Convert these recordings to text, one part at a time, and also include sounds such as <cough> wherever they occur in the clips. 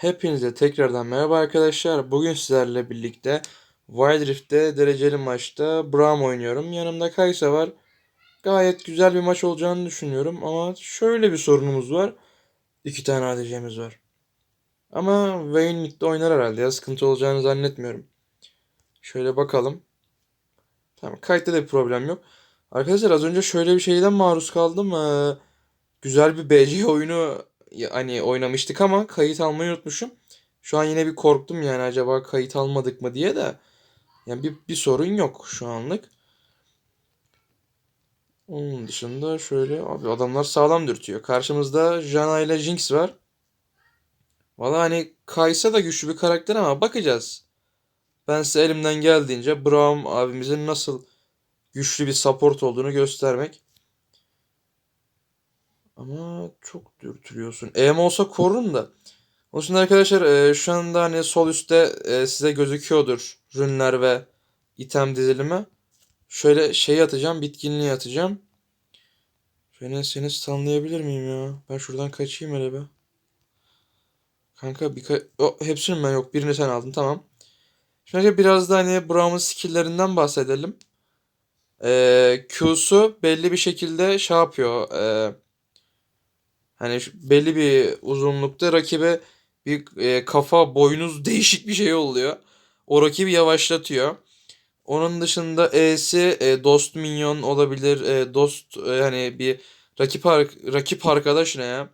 Hepinize tekrardan merhaba arkadaşlar. Bugün sizlerle birlikte Wild Rift'te dereceli maçta Braum oynuyorum. Yanımda Kaysa var. Gayet güzel bir maç olacağını düşünüyorum ama şöyle bir sorunumuz var. İki tane ADC'miz var. Ama Vayne midde oynar herhalde ya. Sıkıntı olacağını zannetmiyorum. Şöyle bakalım. Tamam kayıtta da bir problem yok. Arkadaşlar az önce şöyle bir şeyden maruz kaldım. Ee, güzel bir BC oyunu hani oynamıştık ama kayıt almayı unutmuşum. Şu an yine bir korktum yani acaba kayıt almadık mı diye de. Yani bir, bir sorun yok şu anlık. Onun dışında şöyle abi adamlar sağlam dürtüyor. Karşımızda Janna ile Jinx var. Valla hani Kaysa da güçlü bir karakter ama bakacağız. Ben size elimden geldiğince Braum abimizin nasıl güçlü bir support olduğunu göstermek. Ama çok dürtülüyorsun. EM olsa korurum da. Onun için arkadaşlar e, şu anda hani sol üstte e, size gözüküyordur rünler ve item dizilimi. Şöyle şey atacağım, bitkinliği atacağım. Şöyle seni stunlayabilir miyim ya? Ben şuradan kaçayım hele be. Kanka birkaç... Oh, hepsini ben yok. Birini sen aldın tamam. Şimdi biraz da hani Braum'un skill'lerinden bahsedelim. Ee, Q'su belli bir şekilde şey yapıyor. Ee, hani belli bir uzunlukta rakibe bir e, kafa boynuz değişik bir şey oluyor. O rakibi yavaşlatıyor. Onun dışında E'si e, dost minyon olabilir. E, dost e, hani bir rakip rakip arkadaş ne ya?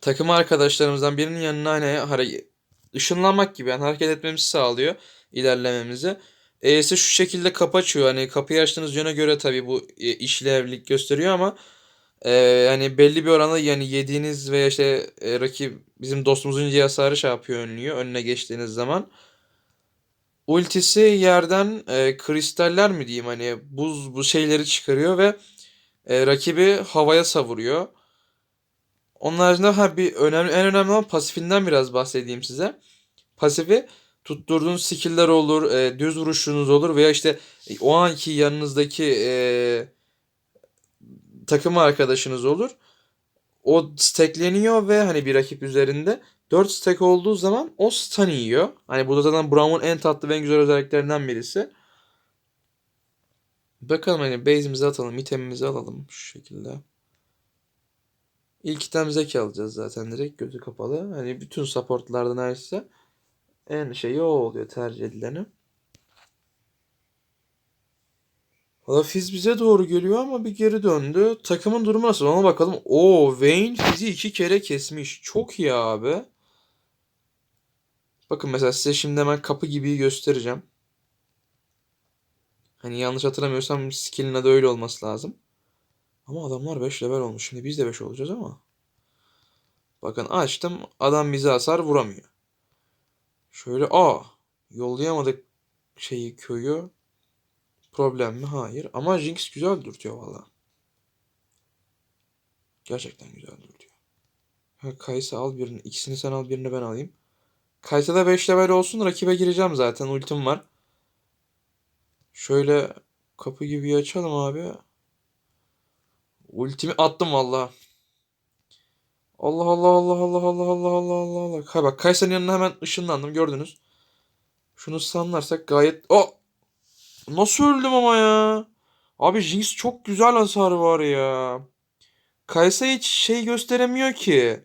Takım arkadaşlarımızdan birinin yanına hani hare- ışınlanmak gibi yani hareket etmemizi sağlıyor ilerlememizi. E'si şu şekilde kapı açıyor. Hani kapıyı açtığınız yöne göre tabii bu e, işlevlik gösteriyor ama e, yani belli bir oranda yani yediğiniz veya işte e, rakip bizim dostumuzun hasarı şey yapıyor önlüyor önüne geçtiğiniz zaman. Ultisi yerden e, kristaller mi diyeyim hani buz bu şeyleri çıkarıyor ve e, rakibi havaya savuruyor. Onun haricinde ha bir önemli en önemli olan pasifinden biraz bahsedeyim size. Pasifi tutturduğunuz skill'ler olur, e, düz vuruşunuz olur veya işte e, o anki yanınızdaki e, takım arkadaşınız olur. O stackleniyor ve hani bir rakip üzerinde 4 stack olduğu zaman o stun yiyor. Hani bu da zaten Braum'un en tatlı ve en güzel özelliklerinden birisi. Bakalım hani base'imizi atalım, itemimizi alalım şu şekilde. İlk item Zeki alacağız zaten direkt gözü kapalı. Hani bütün supportlardan neredeyse en şeyi o oluyor tercih edileni. Valla bize doğru geliyor ama bir geri döndü. Takımın durumu nasıl ona bakalım. Oo Vayne Fizz'i iki kere kesmiş. Çok iyi abi. Bakın mesela size şimdi hemen kapı gibi göstereceğim. Hani yanlış hatırlamıyorsam skill'in adı öyle olması lazım. Ama adamlar 5 level olmuş. Şimdi biz de 5 olacağız ama. Bakın açtım. Adam bize hasar vuramıyor. Şöyle aa yollayamadık şeyi köyü. Problem mi? Hayır. Ama Jinx güzel dürtüyor valla. Gerçekten güzel dürtüyor. Ha, Kaysa al birini. ikisini sen al birini ben alayım. Kaysa da 5 level olsun. Rakibe gireceğim zaten. Ultim var. Şöyle kapı gibi açalım abi. Ultimi attım valla. Allah Allah Allah Allah Allah Allah Allah Allah Allah. Kay bak Kaysa'nın yanına hemen ışınlandım gördünüz. Şunu sanlarsak gayet... O Nasıl öldüm ama ya? Abi Jinx çok güzel hasar var ya. Kaysa hiç şey gösteremiyor ki.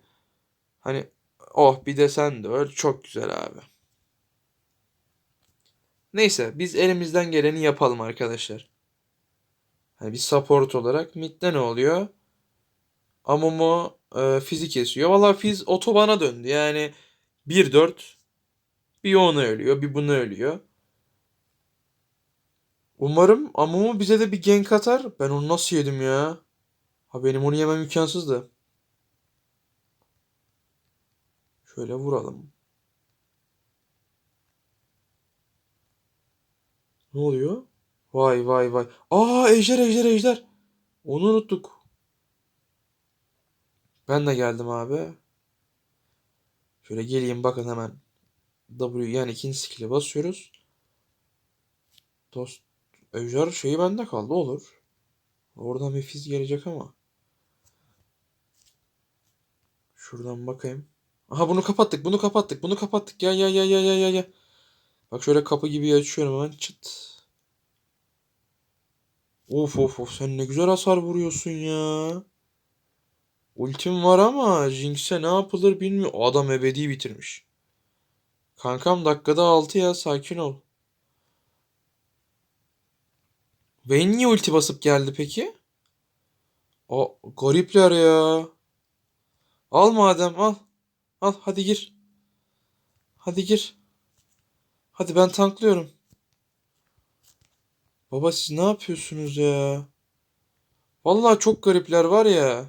Hani oh bir de sen de öl. Çok güzel abi. Neyse biz elimizden geleni yapalım arkadaşlar. Hani bir support olarak midde ne oluyor? Amumu e, Fizz'i kesiyor. Valla Fizz otobana döndü. Yani 1-4 bir onu ölüyor bir bunu ölüyor. Umarım Amumu bize de bir gank atar. Ben onu nasıl yedim ya? Ha benim onu yemem imkansızdı. Şöyle vuralım. Ne oluyor? Vay vay vay. Aa ejder ejder ejder. Onu unuttuk. Ben de geldim abi. Şöyle geleyim bakın hemen. W yani ikinci skill'e basıyoruz. Dost ejder şeyi bende kaldı olur. Oradan bir fiz gelecek ama. Şuradan bakayım. Aha bunu kapattık. Bunu kapattık. Bunu kapattık. Ya ya ya ya ya ya ya. Bak şöyle kapı gibi açıyorum hemen. Çıt. Of of of sen ne güzel hasar vuruyorsun ya. Ultim var ama Jinx'e ne yapılır bilmiyor. Adam ebedi bitirmiş. Kankam dakikada 6 ya sakin ol. Vayne niye ulti basıp geldi peki? O garipler ya. Al madem al. Al hadi gir. Hadi gir. Hadi ben tanklıyorum. Baba siz ne yapıyorsunuz ya? Vallahi çok garipler var ya.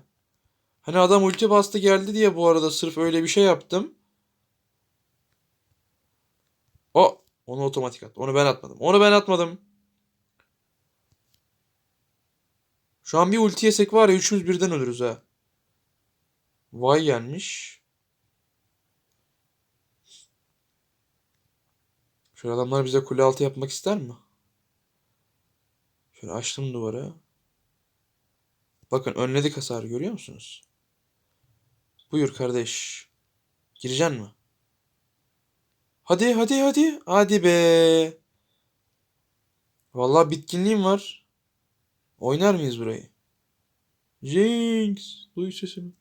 Hani adam ulti bastı geldi diye bu arada sırf öyle bir şey yaptım. O onu otomatik at. Onu ben atmadım. Onu ben atmadım. Şu an bir ulti yesek var ya üçümüz birden ölürüz ha. Vay yenmiş. Şöyle adamlar bize kule altı yapmak ister mi? Şöyle açtım duvara. Bakın önledik hasarı görüyor musunuz? Buyur kardeş. Gireceksin mi? Hadi hadi hadi. Hadi be. Vallahi bitkinliğim var. Oynar mıyız burayı? Jinx. Duy sesimi.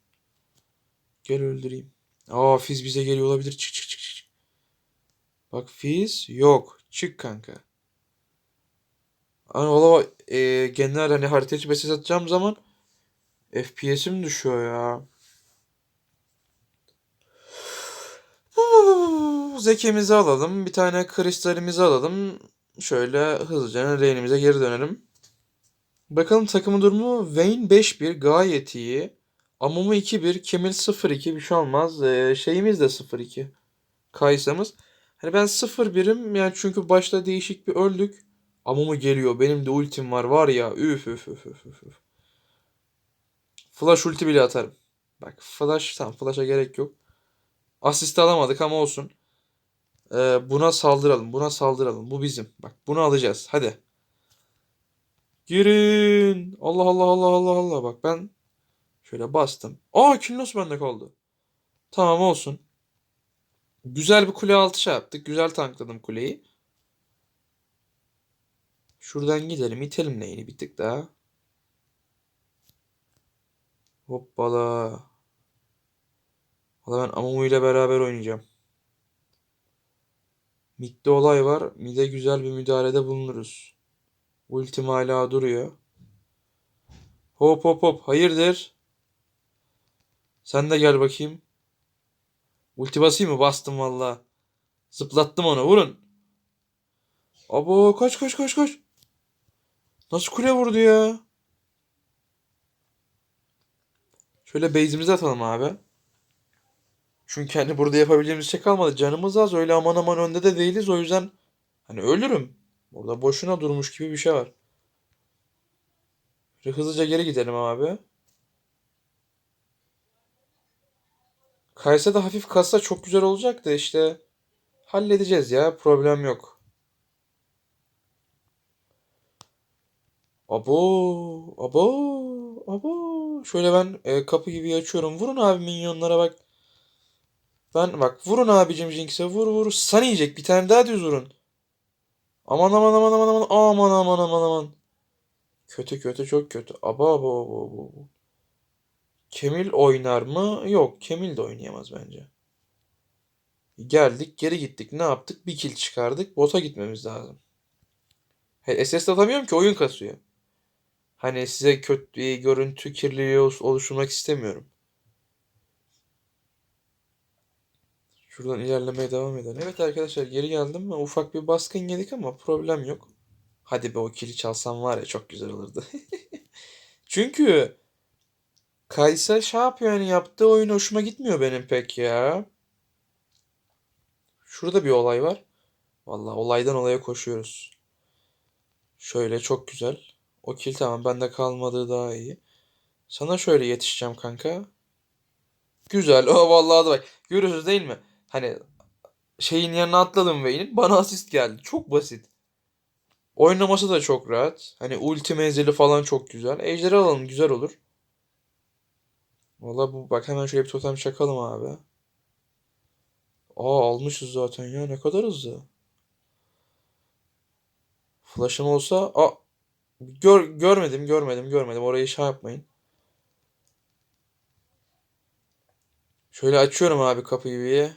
Gel öldüreyim. Aa Fizz bize geliyor olabilir. Çık çık çık çık. Bak Fizz yok. Çık kanka. Hani valla e, genel hani harita içi mesaj atacağım zaman FPS'im düşüyor ya. <sighs> Zekemizi alalım. Bir tane kristalimizi alalım. Şöyle hızlıca lane'imize geri dönelim. Bakalım takımın durumu. Vayne 5-1 gayet iyi. Amumu 2-1. Kemil 0-2 bir şey olmaz. Ee, şeyimiz de 0-2. Kaysa'mız. Hani ben 0-1'im yani çünkü başta değişik bir öldük. Amumu geliyor. Benim de ultim var var ya. Üf üf üf üf üf. Flash ulti bile atarım. Bak flash tamam flash'a gerek yok. Asist alamadık ama olsun. Ee, buna saldıralım. Buna saldıralım. Bu bizim. Bak bunu alacağız. Hadi. Girin. Allah Allah Allah Allah Allah. Bak ben şöyle bastım. Aa Kilnos bende kaldı. Tamam olsun. Güzel bir kule altı şey yaptık. Güzel tankladım kuleyi. Şuradan gidelim. itelim neyini bir tık daha. Hoppala. Valla ben Amumu ile beraber oynayacağım. Mid'de olay var. Mid'e güzel bir müdahalede bulunuruz. Ultim hala duruyor. Hop hop hop. Hayırdır? Sen de gel bakayım. Ulti basayım mı? Bastım valla. Zıplattım onu. Vurun. Abo kaç kaç kaç kaç. Nasıl kule vurdu ya? Şöyle base'imizi atalım abi. Çünkü hani burada yapabileceğimiz şey kalmadı. Canımız az. Öyle aman aman önde de değiliz. O yüzden hani ölürüm. Orada boşuna durmuş gibi bir şey var. Hızlıca geri gidelim abi. Kaysa da hafif kassa çok güzel olacak da işte halledeceğiz ya. Problem yok. Abo, abo, abo. Şöyle ben e, kapı gibi açıyorum. Vurun abi minyonlara bak. Ben bak vurun abicim Jinx'e vur vur. Yiyecek bir tane daha düz vurun. Aman aman aman aman aman aman aman aman aman. Kötü kötü çok kötü. Aba aba aba aba. aba. Kemil oynar mı? Yok. Kemil de oynayamaz bence. Geldik geri gittik. Ne yaptık? Bir kill çıkardık. Bota gitmemiz lazım. He, SS atamıyorum ki oyun kasıyor. Hani size kötü bir görüntü kirliliği oluş- oluşturmak istemiyorum. Şuradan ilerlemeye devam edelim. Evet arkadaşlar geri geldim. Ufak bir baskın yedik ama problem yok. Hadi be o kili çalsam var ya çok güzel olurdu. <laughs> Çünkü Kaysa şey yapıyor yani yaptığı oyun hoşuma gitmiyor benim pek ya. Şurada bir olay var. Vallahi olaydan olaya koşuyoruz. Şöyle çok güzel. O kill tamam bende kalmadığı daha iyi. Sana şöyle yetişeceğim kanka. Güzel. O <laughs> vallahi da bak. Görüyorsunuz değil mi? Hani şeyin yanına atladım Vayne'in bana asist geldi. Çok basit. Oynaması da çok rahat. Hani ulti menzili falan çok güzel. Ejderi alalım güzel olur. Valla bu bak hemen şöyle bir totem çakalım abi. Aa almışız zaten ya ne kadar hızlı. Flash'ım olsa aa gör, görmedim görmedim görmedim orayı şey yapmayın. Şöyle açıyorum abi kapıyı.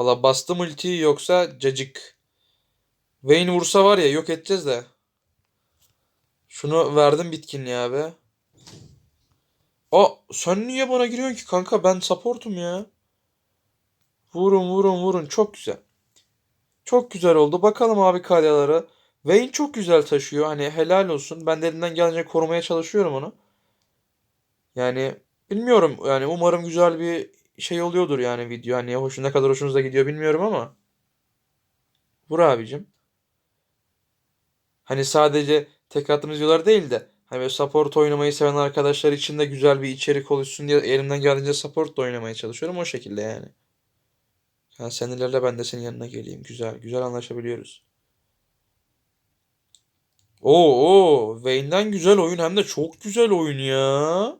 Valla bastım ultiyi yoksa cacık. Vayne vursa var ya yok edeceğiz de. Şunu verdim bitkinliğe abi. Aa sen niye bana giriyorsun ki kanka ben supportum ya. Vurun vurun vurun çok güzel. Çok güzel oldu. Bakalım abi kalyalara. Vayne çok güzel taşıyor. Hani helal olsun. Ben de elimden gelince korumaya çalışıyorum onu. Yani bilmiyorum yani umarım güzel bir şey oluyordur yani video. Hani hoşuna ne kadar hoşunuza gidiyor bilmiyorum ama. Vur abicim. Hani sadece tek attığımız videolar değil de hani böyle support oynamayı seven arkadaşlar için de güzel bir içerik oluşsun diye elimden geldiğince support da oynamaya çalışıyorum o şekilde yani. Ha, sen ilerle ben de senin yanına geleyim. Güzel, güzel anlaşabiliyoruz. Oo, oo, Vayne'den güzel oyun hem de çok güzel oyun ya.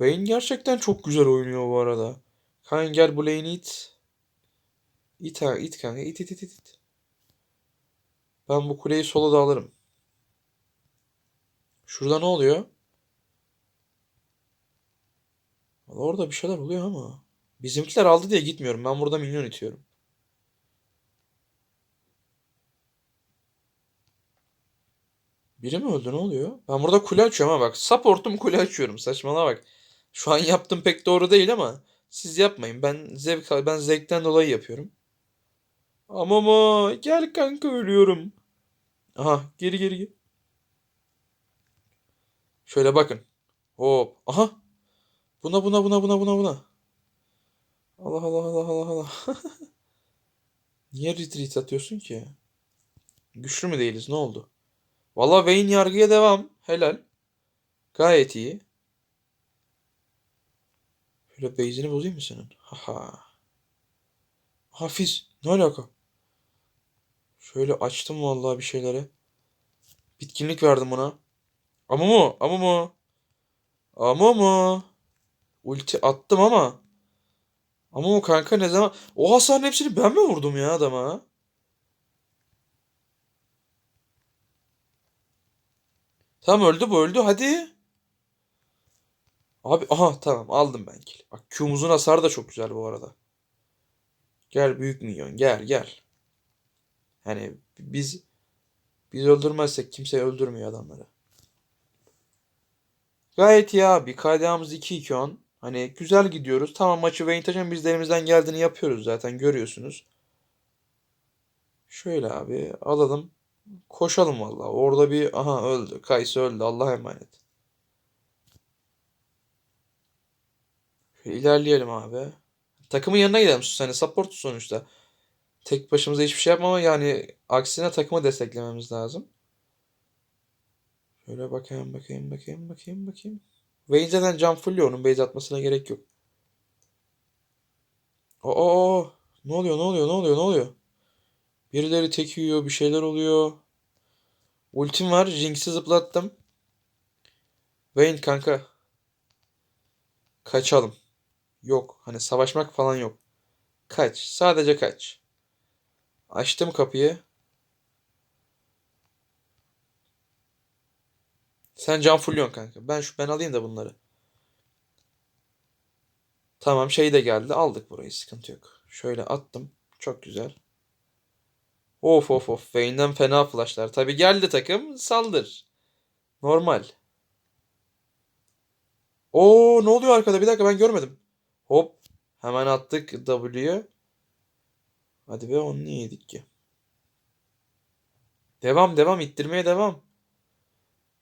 Vayne gerçekten çok güzel oynuyor bu arada. Kanka gel bu lane'i it. Ha, it kanka, it it it it. it. Ben bu kuleyi sola da alırım. Şurada ne oluyor? Orada bir şeyler oluyor ama. Bizimkiler aldı diye gitmiyorum. Ben burada minyon itiyorum. Biri mi öldü ne oluyor? Ben burada kule açıyorum ama bak. Support'um kule açıyorum. Saçmalama bak. Şu an yaptığım pek doğru değil ama siz yapmayın. Ben zevk ben zevkten dolayı yapıyorum. Ama ama gel kanka ölüyorum. Aha geri geri geri. Şöyle bakın. Hop. Aha. Buna buna buna buna buna buna. Allah Allah Allah Allah Allah. <laughs> Niye retreat atıyorsun ki? Güçlü mü değiliz? Ne oldu? Valla Vayne yargıya devam. Helal. Gayet iyi. Şöyle base'ini bozayım mı senin? Haha. Hafiz. Ne alaka? Şöyle açtım vallahi bir şeylere. Bitkinlik verdim ona. Ama mı? Ama mı? Ama mı? Ulti attım ama. Ama o kanka ne zaman? O hasarın hepsini ben mi vurdum ya adama? Tamam öldü bu öldü hadi. Abi aha tamam aldım ben kill. Bak Q'muzun hasarı da çok güzel bu arada. Gel büyük minyon gel gel. Hani biz biz öldürmezsek kimse öldürmüyor adamları. Gayet iyi abi. KDA'mız 2-2 10. Hani güzel gidiyoruz. Tamam maçı Vayne biz de elimizden geldiğini yapıyoruz zaten görüyorsunuz. Şöyle abi alalım. Koşalım vallahi. Orada bir aha öldü. Kayısı öldü. Allah'a emanet. Şöyle ilerleyelim abi. Takımın yanına gidelim. Hani support sonuçta. Tek başımıza hiçbir şey yapmama yani aksine takımı desteklememiz lazım. Şöyle bakayım bakayım bakayım bakayım bakayım. Vayne zaten can fullüyor. Onun base atmasına gerek yok. Oo, ne oluyor ne oluyor ne oluyor ne oluyor? Birileri tek yiyor bir şeyler oluyor. Ultim var. Jinx'i zıplattım. Vayne kanka. Kaçalım. Yok. Hani savaşmak falan yok. Kaç. Sadece kaç. Açtım kapıyı. Sen can fulluyorsun kanka. Ben şu ben alayım da bunları. Tamam şey de geldi. Aldık burayı. Sıkıntı yok. Şöyle attım. Çok güzel. Of of of. Vayne'den fena flashlar. Tabi geldi takım. Saldır. Normal. Oo ne oluyor arkada? Bir dakika ben görmedim. Hop. Hemen attık W'yu. Hadi be onu niye yedik ki? Devam devam ittirmeye devam.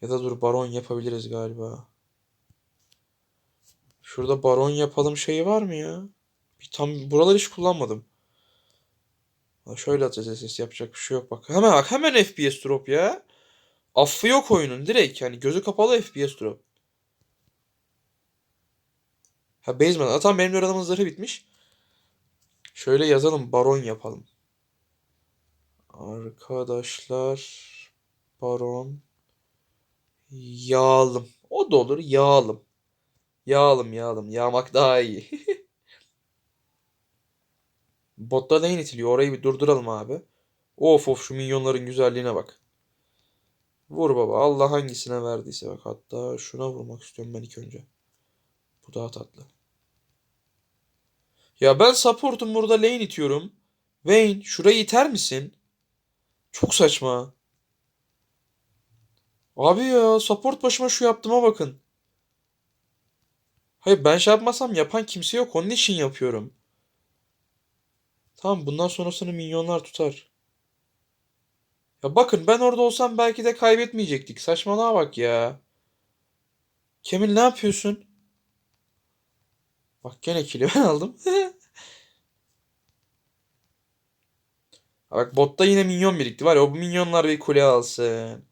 Ya da dur baron yapabiliriz galiba. Şurada baron yapalım şeyi var mı ya? Bir tam buraları hiç kullanmadım. Şöyle atacağız ses yapacak bir şey yok bak. Hemen bak hemen FPS drop ya. Affı yok oyunun direkt yani gözü kapalı FPS drop. Ha basement. Atan benim adamın zırhı bitmiş. Şöyle yazalım baron yapalım. Arkadaşlar baron yağalım. O da olur yağalım. Yağalım yağalım. Yağmak daha iyi. <laughs> Botta lane itiliyor. Orayı bir durduralım abi. Of of şu minyonların güzelliğine bak. Vur baba. Allah hangisine verdiyse bak. Hatta şuna vurmak istiyorum ben ilk önce. Bu daha tatlı. Ya ben support'um burada lane itiyorum. Vayne şurayı iter misin? Çok saçma. Abi ya support başıma şu yaptığıma bakın. Hayır ben şey yapmasam yapan kimse yok. Onun için yapıyorum. Tamam bundan sonrasını minyonlar tutar. Ya bakın ben orada olsam belki de kaybetmeyecektik. Saçmalığa bak ya. Kemil ne yapıyorsun? Bak gene kili <laughs> ben aldım. Bak botta yine minyon birikti var ya o minyonlar bir kule alsın.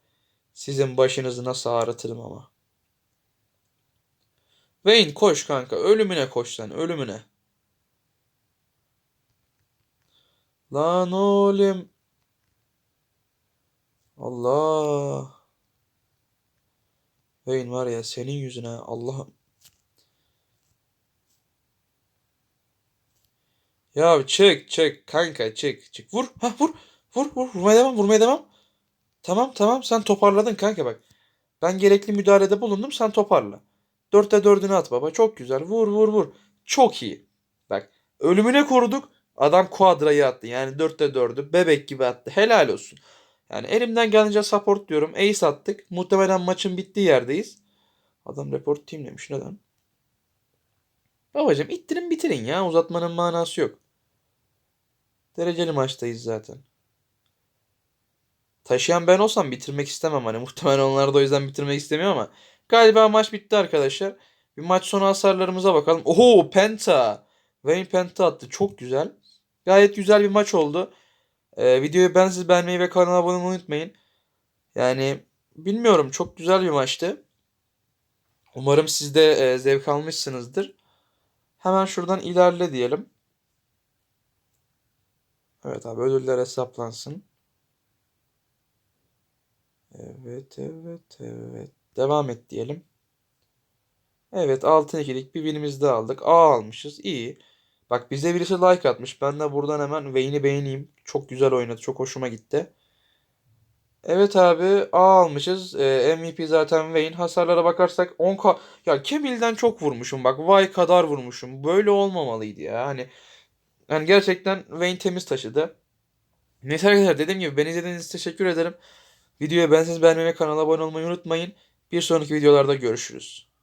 Sizin başınızı nasıl ağrıtırım ama. Vayne koş kanka. Ölümüne koş sen. Ölümüne. Lan oğlum. Allah. Vayne var ya senin yüzüne Allah'ım. Ya çık çık kanka çık çık. Vur. Ha vur. Vur vur. Vurmaya devam. Vurmaya devam. Tamam tamam sen toparladın kanka bak. Ben gerekli müdahalede bulundum sen toparla. Dörtte dördünü at baba. Çok güzel. Vur vur vur. Çok iyi. Bak ölümüne koruduk. Adam kuadrayı attı. Yani dörtte dördü. Bebek gibi attı. Helal olsun. Yani elimden gelince support diyorum. Ace attık. Muhtemelen maçın bittiği yerdeyiz. Adam report team demiş. Neden? Babacım ittirin bitirin ya. Uzatmanın manası yok. Dereceli maçtayız zaten. Taşıyan ben olsam bitirmek istemem hani. <laughs> Muhtemelen onlar da o yüzden bitirmek istemiyor ama. Galiba maç bitti arkadaşlar. Bir maç sonu hasarlarımıza bakalım. Oho Penta. Wayne Penta attı. Çok güzel. Gayet güzel bir maç oldu. Ee, videoyu ben siz beğenmeyi ve kanala abone olmayı unutmayın. Yani bilmiyorum çok güzel bir maçtı. Umarım siz de e, zevk almışsınızdır. Hemen şuradan ilerle diyelim. Evet abi ödüller hesaplansın. Evet evet evet. Devam et diyelim. Evet altın ikilik bir birimiz daha aldık. A almışız. İyi. Bak bize birisi like atmış. Ben de buradan hemen Vayne'i beğeneyim. Çok güzel oynadı. Çok hoşuma gitti. Evet abi A almışız. Ee, MVP zaten Vayne. Hasarlara bakarsak 10k. Ya Kemil'den çok vurmuşum bak. Vay kadar vurmuşum. Böyle olmamalıydı ya. Hani yani gerçekten Vayne temiz taşıdı. Neyse arkadaşlar dediğim gibi beni izlediğiniz için teşekkür ederim. Videoyu beğenseniz beğenmeyi kanala abone olmayı unutmayın. Bir sonraki videolarda görüşürüz.